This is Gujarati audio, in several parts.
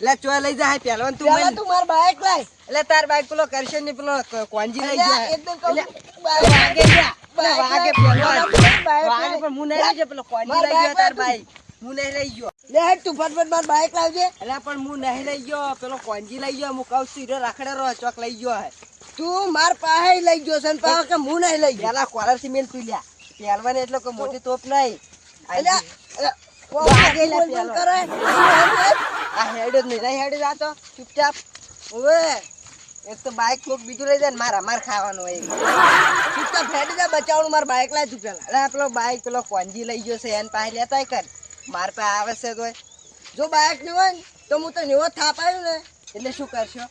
એટલે ચોય લઈ જાય પહેલવાન તું મને. તું માર બાઈક લઈ. એટલે તાર બાઈક પેલો કરશે ને પેલો કોંજી લઈ જાય એકદમ એટલે વાગે જા વાગે. પહેલવાન. વાગે પણ હું નહીં લઈ ગયો પેલો કોંજી લઈ ગયો તાર બાઈક હું નહીં લઈ ગયો. લે તું ફટફટ માર બાઈક લાવજે એટલે પણ હું નહીં લઈ ગયો પેલો કોંજી લઈ ગયો હું કહું છું રાખડે રહો ચોક લઈ ગયો હે. તું માર પાસે લઈ ગયો છે ને કે હું નહીં લઈ ગયો? પેલા કોલર મેલ તું લ્યા. પહેલવાન એટલે કોઈ મોટી તોપ નહીં. અલ્યા, વાગે લે કરે? આ હેડ જ નહીં. નહીં હેડ જ આ તો ચૂપચાપ. ઓવે, એક તો બાઈક કોક બીજું લઈ જાય મારા માર ખાવાનું હોય. ચૂપચાપ હેડી જા બચાવવાનું મારા બાઈક લાય પેલા. અરે પેલો બાઈક પેલો કોંજી લઈ ગયો છે એને પાસે લેતાય કર. માર પાસે આવે છે તો જો બાઈક નહીં હોય ને તો હું તો નેવો થાપ આવ્યું ને એટલે શું કરશો?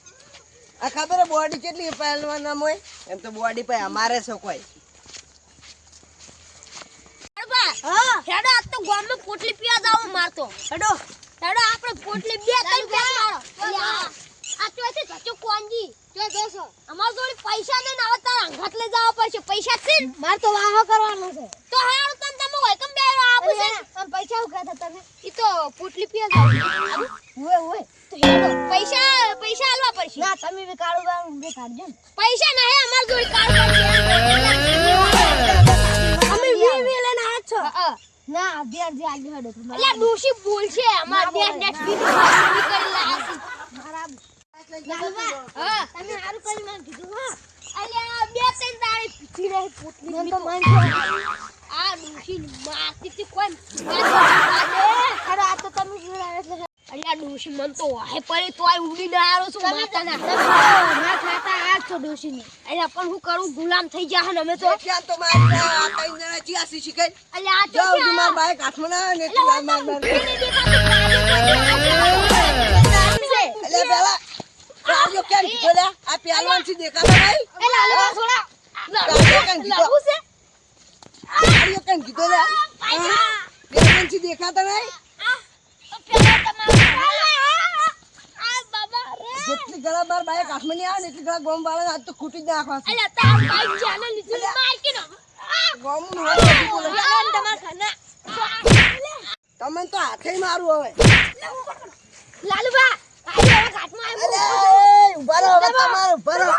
આ ખબર બોડી કેટલી પહેલવાન હોય? એમ તો બોડી પાસે અમારે છે કોઈ. હેડો આજ તો ગામમાં પોટલી પીવા જાવ મારતો. હેડો. હેડો આપણે પોટલી બે ત્રણ પેક મારો. આ તો છે જચો કોંજી જો જોશો. અમાર જોડે પૈસા ને હવે તાર અંગત લઈ જવા પડશે. પૈસા છે માર તો વાહો કરવાનો છે. તો હારું તમ તમે હોય કમ બે આપું છે પણ પૈસા ઉગા કહેતા તમે ઈ તો પોટલી પીવા જાવ ઓય ઓય તો હેડો પૈસા પૈસા આલવા પડશે. ના તમે બી કાળું બાળું બે કાઢજો પૈસા ના હે ના અભ્યાસ જે આગળ હડો એટલે ડોશી બોલ છે અમાર અભ્યાસ નેક્સ્ટ વીક કરી લાયા હા. તમે હારું કરી મને કીધું હા. અલ્યા બે ત્રણ તારે પીછી રહી પોટલી તો મન આ ડોશી કોઈ અરે આ તો તમે અલ્યા ડોશી મન તો વાહે પડી તો આ ઉડી ડાળો છું માતાના ના ખાતા આ છો ડોશી અલ્યા પણ હું કરું ગુલામ થઈ ગયા ને અમે તો ત્યાં તો મારે આ ત્રણ જણા ચિયાસી શીખાય અલ્યા આ તો જો? માર બાઈક હાથમાં ના ને તું માર માર એટલે પેલા કાર્યો કેમ બોલ્યા આ પહેલવાનથી દેખાતો નહીં કાર્યો કેમ કીધો કાર્યો કેમ કીધો લે હા? પહેલવાનથી દેખાતો નહીં જેટલી ગળા બાર બાઈક હાથમાં આવે ને એટલી ગળા ગોમ વાળે આજ તો ખૂટી જ નાખવા અલ્યા તાર બાઈક જાનો નીચે માર નો? ગોમ નો બોલે તમાર ખાના તમને તો હાથે મારું હવે. લાલુબા ઊભા રહો.